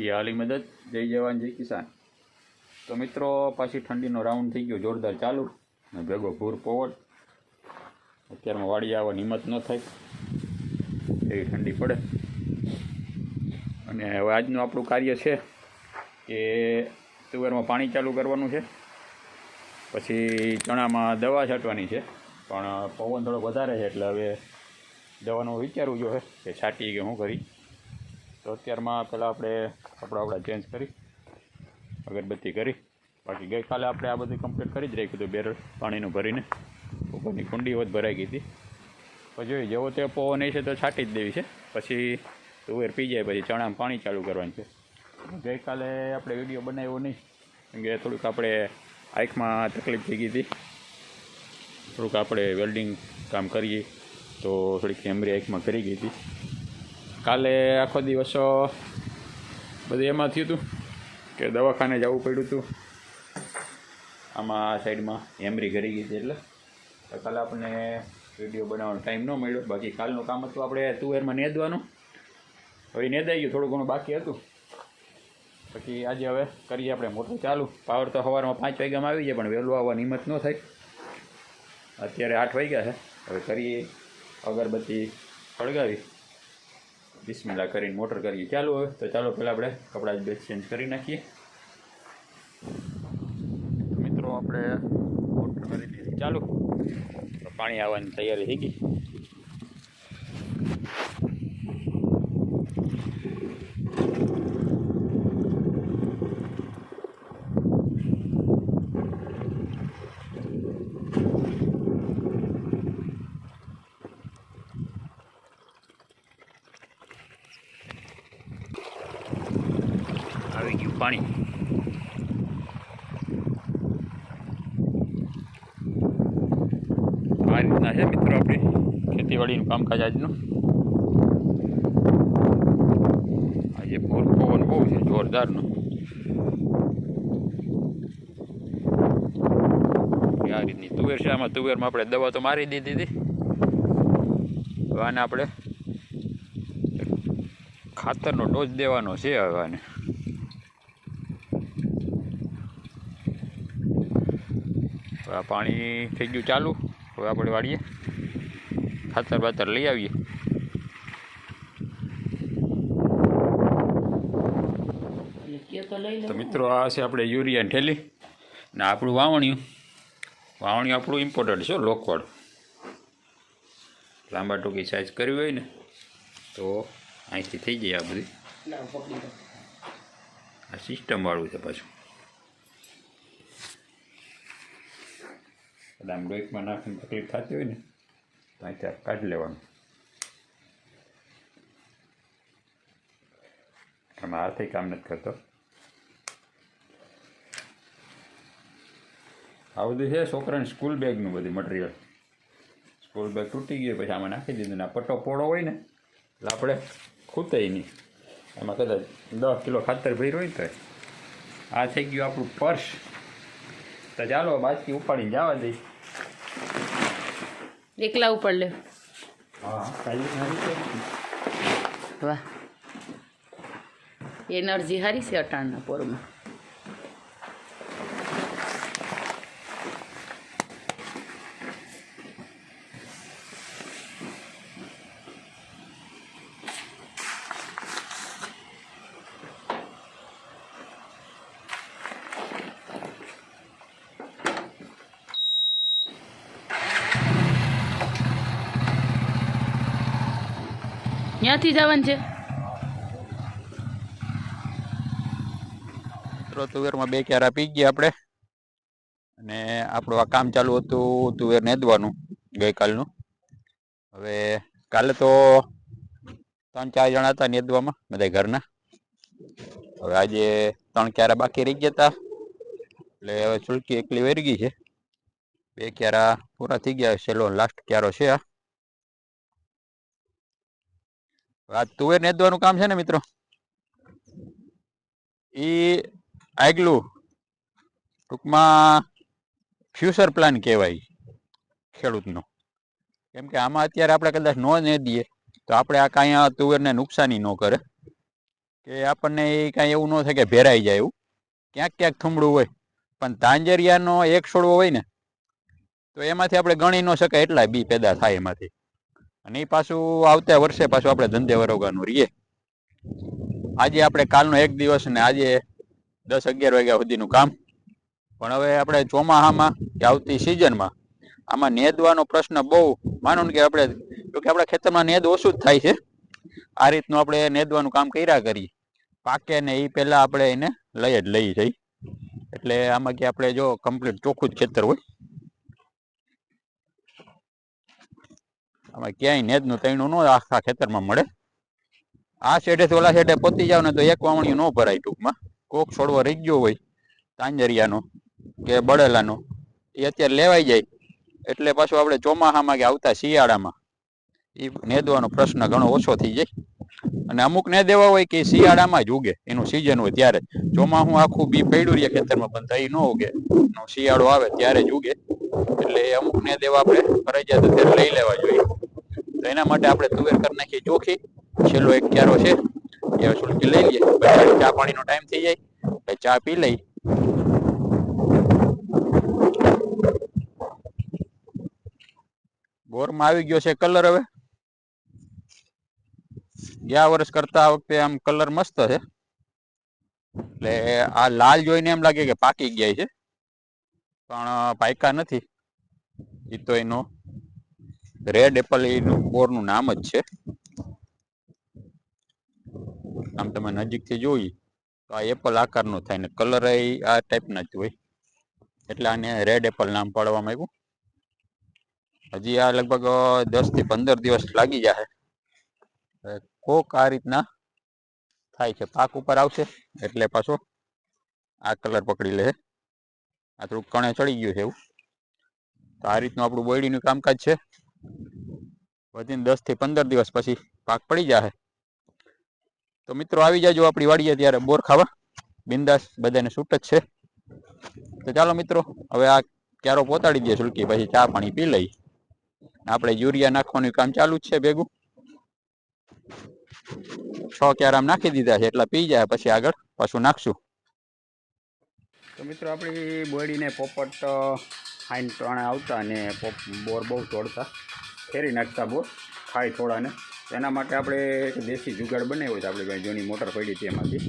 રાખીએ હાલી મદદ. જય જવાન, જય કિસાન. તો મિત્રો, પાછી ઠંડીનો રાઉન્ડ થઈ ગયો, જોરદાર ચાલુ. અને ભેગો ભૂર પવન. અત્યારમાં વાડી આવવાની હિંમત ન થાય. એવી ઠંડી પડે. અને હવે આજનું આપણું કાર્ય છે કે તુવેરમાં પાણી ચાલુ કરવાનું છે. પછી ચણામાં દવા છાંટવાની છે. પણ પવન થોડો વધારે છે, એટલે હવે દવાનું વિચારવું જોઈએ કે છાંટી કે શું કરી. તો અત્યારમાં પહેલાં આપણે કપડાં આપણા ચેન્જ કરી, અગરબત્તી કરી, બાકી ગઈકાલે આપણે આ બધું કમ્પ્લીટ કરી જ રાખ્યું હતું બેરલ પાણીનું ભરીને. ઉપરની કુંડી હોત ભરાઈ ગઈ હતી. પછી જેવો તે પવન છે તો છાંટી જ દેવી છે. પછી તુવેર પી જાય, પછી ચણામાં પાણી ચાલુ કરવાનું છે. ગઈકાલે આપણે વીડિયો બનાવ્યો નહીં, કેમ કે થોડુંક આપણે આંખમાં તકલીફ થઈ ગઈ હતી. થોડુંક આપણે વેલ્ડિંગ કામ કરીએ, તો થોડીક એમરી આંખમાં કરી ગઈ હતી. કાલે આખો દિવસ બધું એમાં થયું હતું કે દવાખાને જવું પડ્યું હતું આમાં સાઈડમાં એમરી ઘરી ગઈ હતી એટલે. તો કાલે આપણને વીડિયો બનાવવાનો ટાઈમ ન મળ્યો. બાકી કાલનું કામ હતું આપણે તુવેરમાં નેદવાનું. હવે નેદાઈ ગયું, થોડું ઘણું બાકી હતું. પછી આજે હવે કરીએ આપણે મોટું ચાલુ. પાવર તો સવારમાં પાંચ વાગ્યામાં આવી જાય, પણ વહેલું આવવાની હિંમત ન થાય. અત્યારે આઠ વાગ્યા છે. હવે કરીએ. અગરબત્તી સળગાવી બિસ્મિલ્લા કરીને મોટર કરીએ. ચાલુ હવે, તો ચાલો પહેલાં આપણે કપડાં જ બે ચેન્જ કરી નાખીએ. મિત્રો, આપણે મોટર કરી દીધી ચાલુ. પાણી આવવાની તૈયારી થઈ ગઈ આવી ગયું પાણી આ રીતના છે મિત્રો આપણી ખેતીવાડીનું કામકાજ આજનું. આજે મોર પવન બહુ છે, જોરદારનો. આ રીતની તુવેર છે, આમાં તુવેરમાં આપણે દવા તો મારી દીધી હતી. આને આપણે ખાતરનો ડોઝ દેવાનો છે હવે આને. પાણી થઈ ગયું ચાલુ. હવે આપણે વાળીએ. ખાતર બાતર લઈ આવીએ. તો મિત્રો, આ છે આપણે યુરિયા ઠેલી ને આપણું વાવણિયું. વાવણિયું આપણું ઇમ્પોર્ટન્ટ છે લોકવાળ. લાંબા ટૂંકી સાઇઝ કરવી હોય ને, તો અહીંથી થઈ જાય આ બધી. આ સિસ્ટમવાળું છે પાછું. એટલે આમ ડોઈકમાં નાખીને તકલીફ થતી હોય ને, તો અહીંથી કાઢી લેવાનું. આમાં હાથે કામ નથી કરતો. આ બધું છે છોકરાની સ્કૂલ બેગનું બધું મટીરિયલ સ્કૂલ બેગ તૂટી ગયું, પછી આમાં નાખી દીધું ને આ પટ્ટો પોળો હોય ને, એટલે આપણે ખૂતે નહીં. એમાં કદાચ દસ કિલો ખાતર ભરી હોય તો આ થઈ ગયું આપણું પર્સ. તો ચાલો બાજકી ઉપાડીને જવા દઈ એકલા ઉપર લે. વાહ. એનર્જી હારી છે અટાણના પોરમાં. ક્યાંથી જવાનું છે. તુવેરમાં બે ક્યારા પી ગયા આપણે. અને આપણું આ કામ ચાલુ હતું તુવેર નેદવાનું ગઈકાલનું. હવે કાલે તો ત્રણ ચાર જણા હતા નેદવામાં બધા ઘરના. હવે આજે ત્રણ ક્યારા બાકી રહી ગયા હતા એટલે હવે છુલકી એકલી વેરી ગઈ છે. બે ક્યારા પૂરા થઈ ગયા છેલ્લો લાસ્ટ ક્યારો છે આ. આ તુવેર નેદવાનું કામ છે ને મિત્રો? એ આગલું ટૂંકમાં ફ્યુચર પ્લાન કહેવાય ખેડૂતનો. કેમ કે આમાં અત્યારે આપણે કદાચ ન ને દઈએ તો આપણે આ કાંઈ આ તુવેરને નુકસાની ન કરે. કે આપણને એ કાંઈ એવું ન થાય કે ભેરાઈ જાય એવું. ક્યાંક ક્યાંક થુમડું હોય. પણ તાંજરિયાનો એક છોડવો હોય ને, તો એમાંથી આપણે ગણી ન શકાય એટલા બી પેદા થાય એમાંથી. અને એ પાછું આવતા વર્ષે પાછું આપણે ધંધે વરોગાનું રહીએ. આજે આપણે કાલનો એક દિવસ ને આજે દસ અગિયાર વાગ્યા સુધીનું કામ. પણ હવે આપણે ચોમાહામાં કે આવતી સિઝનમાં આમાં નેદવાનો પ્રશ્ન બહુ માનો ને કે આપણે જોકે આપણા ખેતરમાં નેદ ઓછું જ થાય છે. આ રીતનું આપણે નેદવાનું કામ કર્યા કરીએ. પાકે ને એ પહેલા આપણે એને લઈ જ લઈ જઈ એટલે આમાં કે આપણે જો કમ્પ્લીટ ચોખ્ખું જ ખેતર હોય. આમાં ક્યાંય નેજનું તૈણું ન આખા ખેતરમાં મળે. આ શેઢેથી ઓલા શેઢે પોતી જાવ ને તો એક વાવણી ન ભરાય ટૂંકમાં. કોક છોડવો રહી ગયો હોય, તાંજરિયાનો કે બળેલાનો, એ અત્યારે લેવાઈ જાય. એટલે પાછું આપણે ચોમાસામાં કે આવતા શિયાળામાં એ નેદવાનો પ્રશ્ન ઘણો ઓછો થઈ જાય. અને અમુક ને દેવા હોય કે શિયાળામાં જ ઉગે, એનું સિઝન હોય ત્યારે. ચોમાસું આખું બી પડ્યું રહે ખેતરમાં, પણ થઈ ન ઉગે. શિયાળો આવે ત્યારે જ ઉગે. એટલે અમુકને દેવા આપણે ફરજિયાત અત્યારે લઈ લેવા જોઈએ. તો એના માટે આપણે તુવેર કરી નાખીએ ચોખી. છેલ્લો એક ક્યારો છે, એ સુલકી લઈ લઈએ. ચા પાણીનો ટાઈમ થઈ જાય ચા પી લઈ. ગોરમાં આવી ગયો છે કલર હવે. ગયા વર્ષ કરતા આ વખતે આમ કલર મસ્ત છે. એટલે આ લાલ જોઈને એમ લાગે કે પાકી ગયા છે. પણ પાયકા નથી. એ તો એનો રેડ એપલ એનું બોરનું નામ જ છે. આમ તમે નજીકથી જોઈ તો આ એપલ આકારનો થાય ને કલર એ આ ટાઈપના જ હોય. એટલે આને રેડ એપલ નામ પાડવામાં આવ્યું. હજી આ લગભગ દસથી પંદર દિવસ લાગી જશે કોક આ રીતના થાય છે. પાક ઉપર આવશે એટલે પાછો આ કલર પકડી લે આ થોડુંક કણે ચડી ગયું છે એવું. તો આ રીતનું આપણું બોયડીનું કામકાજ છે. વધીને દસથી પંદર દિવસ પછી પાક પડી જશે તો મિત્રો આવી જાજો આપણી વાડીએ ત્યારે બોર ખાવા. બિંદાસ બધાને છૂટ જ છે. તો ચાલો મિત્રો, હવે આ ક્યારો પોતાડી દઈએ સુલકી પછી ચા પાણી પી લઈ. આપણે યુરિયા નાખવાનું કામ ચાલુ જ છે ભેગું. છ ક્યારામ નાખી દીધા છે, એટલા પી જાય, પછી આગળ પાછું નાખશું. તો મિત્રો, આપણી બોડીને પોપટ હાઈન ત્રણે આવતા અને પોપ બોર બહુ તોડતા. ફેરી નાખતા બોર, ખાય થોડાને. એના માટે આપણે દેશી જુગાડ બનાવ્યો તો આપણે ભાઈ જૂની મોટર પડી હતી એમાંથી.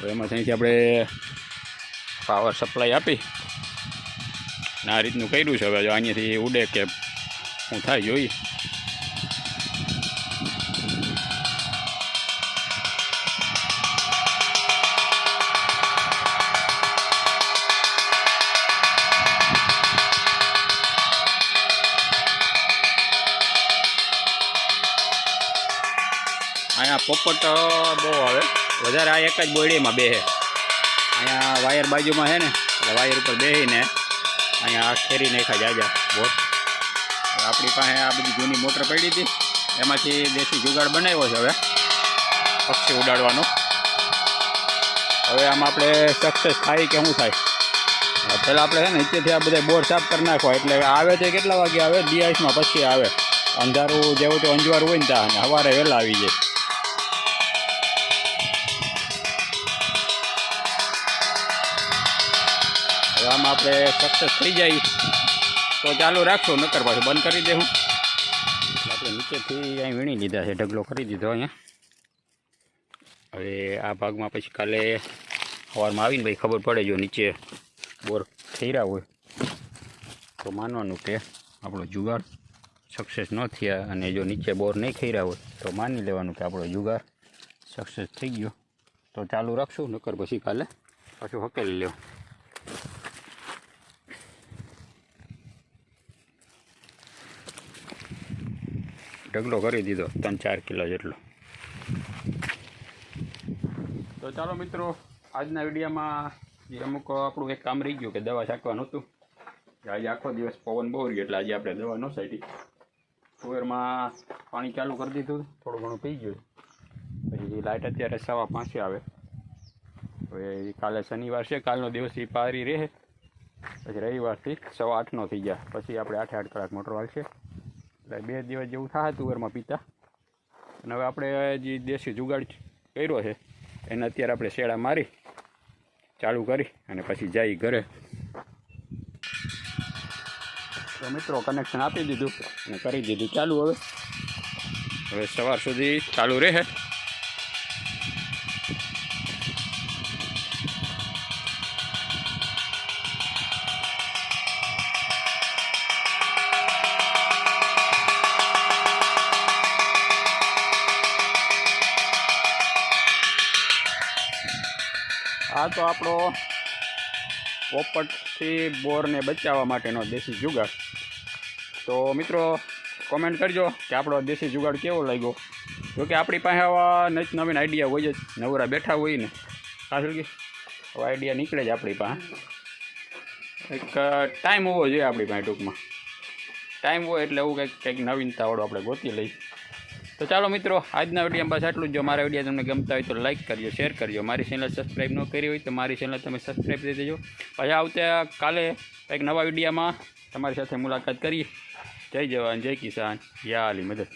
તો એમાં અહીંથી આપણે પાવર સપ્લાય આપી. અને આ રીતનું કર્યું છે, હવે જો અહીંયાથી ઉડે કે હું થાય જોઈએ પોપટ બહુ આવે. વધારે આ એક જ બોયડીમાં બેસે અહીંયા વાયર બાજુમાં છે ને, એટલે વાયર ઉપર બેસીને અહીંયા આ ખેરી નાખ્યા જાજા બોટ આપણી પાસે આ બધી જૂની મોટર પડી હતી, એમાંથી દેશી જુગાડ બનાવ્યો છે હવે. પક્ષી ઉડાડવાનો. હવે આમાં આપણે સક્સેસ થાય કે શું થાય? પહેલાં આપણે છે ને નીચેથી આ બધા બોર સાફ કરી નાખવા, એટલે આવે છે કેટલા વાગે આવે? ડીઆઈસમાં પછી આવે. અંધારું જેવું તો અંજવારું હોય ને ત્યાં, અને સવારે વહેલા આવી જાય. હવે આમાં આપણે સક્સેસ થઈ જાય. તો ચાલુ રાખશું, નકર પાછું બંધ કરી દેવું. આપણે નીચેથી અહીં વીણી લીધા છે, ઢગલો કરી દીધો અહીંયા. હવે આ ભાગમાં પછી કાલે સવારમાં આવીને ભાઈ ખબર પડે જો નીચે બોર રહ્યા હોય. તો માનવાનું કે આપણો જુગાર સક્સેસ ન થયા અને જો નીચે બોર નહીં રહ્યા હોય, તો માની લેવાનું કે આપણો જુગાર સક્સેસ થઈ ગયો. તો ચાલુ રાખશું, નકર પછી કાલે પાછું હકેલી લેવું ઢગલો કરી દીધો, ત્રણ ચાર કિલો જેટલો. તો ચાલો મિત્રો, આજના વિડીયોમાં જે અમુક આપણું એક કામ રહી ગયું કે દવા છાંકવાનું હતું. આજે આખો દિવસ પવન બહુ રહ્યો એટલે આજે આપણે દવા ન છાંટી. કુવેરમાં પાણી ચાલુ કરી દીધું, થોડું ઘણું પી ગયું. પછી લાઇટ અત્યારે સવા પાંચે આવે. હવે કાલે શનિવાર છે, કાલનો દિવસ એ પારી રહે. પછી રવિવારથી સવા આઠનો થઈ ગયા. પછી આપણે આઠે આઠ કલાક મોટર વાળશે એટલે બે દિવસ જેવું થાય તુવેરમાં પીતા. અને હવે આપણે જે દેશી જુગાડ કર્યો છે, એને અત્યારે આપણે શેડા મારી, ચાલુ કરી અને પછી જઈ ઘરે. તો મિત્રો કનેક્શન આપી દીધું અને કરી દીધું. ચાલુ હવે. હવે સવાર સુધી ચાલુ રહે. આ તો આપણો પોપટથી બોરને બચાવવા માટેનો દેશી જુગાડ. તો મિત્રો કોમેન્ટ કરજો કે આપણો દેશી જુગાડ કેવો લાગ્યો? જોકે આપણી પાસે આવા નચ નવીન આઈડિયા હોય જ, નવરા બેઠા હોય ને. ખાસ કે આવા આઈડિયા નીકળે જ આપણી પાસે. એક ટાઈમ હોવો જોઈએ આપણી પાસે ટૂંકમાં. ટાઈમ હોય એટલે એવું કંઈક કંઈક નવીનતાવાળું આપણે ગોતી લઈ તો ચાલો મિત્રો, આજના વિડીયોમાં બસ આટલું જ. જો મારા વીડિયો તમને ગમતા હોય તો લાઇક કરજો શેર કરજો. મારી ચેનલ સબસ્ક્રાઈબ ન કરી હોય તો મારી ચેનલ તમે સબસ્ક્રાઈબ કરી દેજો. પછી આવતા કાલે કંઈક નવા વિડીયામાં તમારી સાથે મુલાકાત કરીએ. જય જવાન, જય કિસાન. યા આલી મદદ.